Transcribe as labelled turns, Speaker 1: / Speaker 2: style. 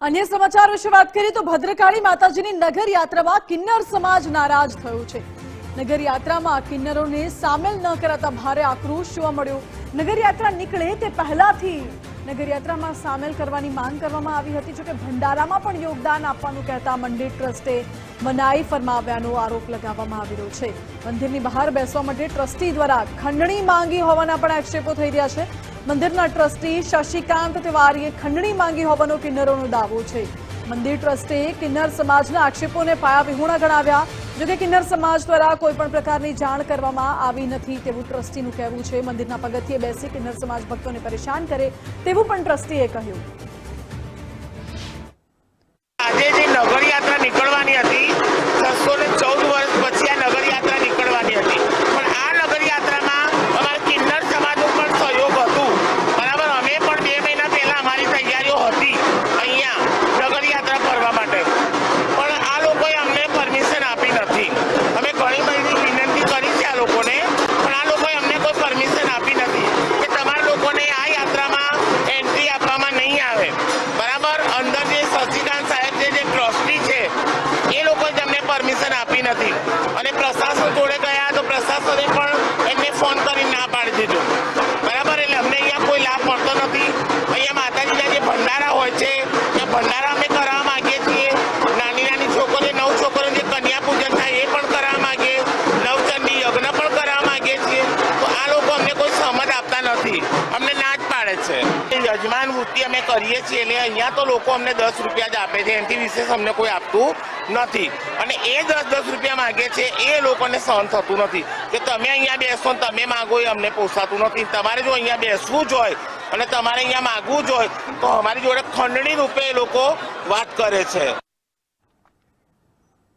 Speaker 1: અન્ય સમાચાર વિશે વાત કરીએ તો ભદ્રકાળી માતાજીની નગર યાત્રામાં કિન્નર સમાજ નારાજ થયો છે. નગર યાત્રામાં કિન્નરોને સામેલ ન કરાતા ભારે આક્રોશ જોવા મળ્યો. નગર યાત્રા નીકળે તે પહેલાથી નગર યાત્રામાં સામેલ કરવાની માંગ કરવામાં આવી હતી જોકે ભંડારામાં પણ યોગદાન આપવાનું કહેતા મંદિર ટ્રસ્ટે મનાઈ ફરમાવ્યાનો આરોપ લગાવવામાં આવી રહ્યો છે. મંદિરની બહાર બેસવા માટે ટ્રસ્ટી દ્વારા ખંડણી માંગી હોવાના પણ આક્ષેપો થઈ રહ્યા છે. મંદિરના ટ્રસ્ટી શશિકાંત તિવારીએ ખંડણી માંગી હોવાનો કિન્નરોનો દાવો છે. મંદિર ટ્રસ્ટે કિન્નર સમાજના આક્ષેપોને પાયાવિહોણા ગણાવ્યા. જોકે કિન્નર સમાજ દ્વારા કોઈપણ પ્રકારની જાણ કરવામાં આવી નથી તેવું ટ્રસ્ટીનું કહેવું છે. મંદિરના પગથિયે બેસી કિન્નર સમાજ ભક્તોને પરેશાન કરે તેવું પણ ટ્રસ્ટીએ કહ્યું.
Speaker 2: નથી. અને પ્રશાસન જોડે ગયા તો પ્રશાસને પણ એમને ફોન કરી ના પાડી દીધો. બરાબર? એટલે અમને અહીંયા કોઈ લાભ મળતો નથી. અહીંયા માતાજીના જે ભંડારા હોય છે, એ ભંડારા અમે કરાવવા માંગીએ છીએ. નાની નાની છોકરીઓ, નવ છોકરીઓ જે કન્યા પૂજન થાય, એ પણ કરાવવા માંગીએ. નવચંડી યજ્ઞ પણ કરાવવા માંગીએ છીએ. તો આ લોકો અમને કોઈ સમજ આપતા નથી. અમને ના પાડે છે. યજમાન વૃત્તિ અમે કરીએ છીએ એટલે અહીંયા તો લોકો અમને દસ રૂપિયા જ આપે છે. એનાથી વિશેષ અમને કોઈ આપતું નથી. અને એ દસ દસ રૂપિયા માંગે છે, એ લોકોને સહન થતું નથી. કે તમે અહીંયા બેસો ને તમે માગો એ અમને પોસાતું નથી. તમારે જો અહીંયા બેસવું જ હોય અને તમારે અહીંયા માગવું જ હોય, તો અમારી જોડે ખંડણી રૂપે એ લોકો વાત કરે છે.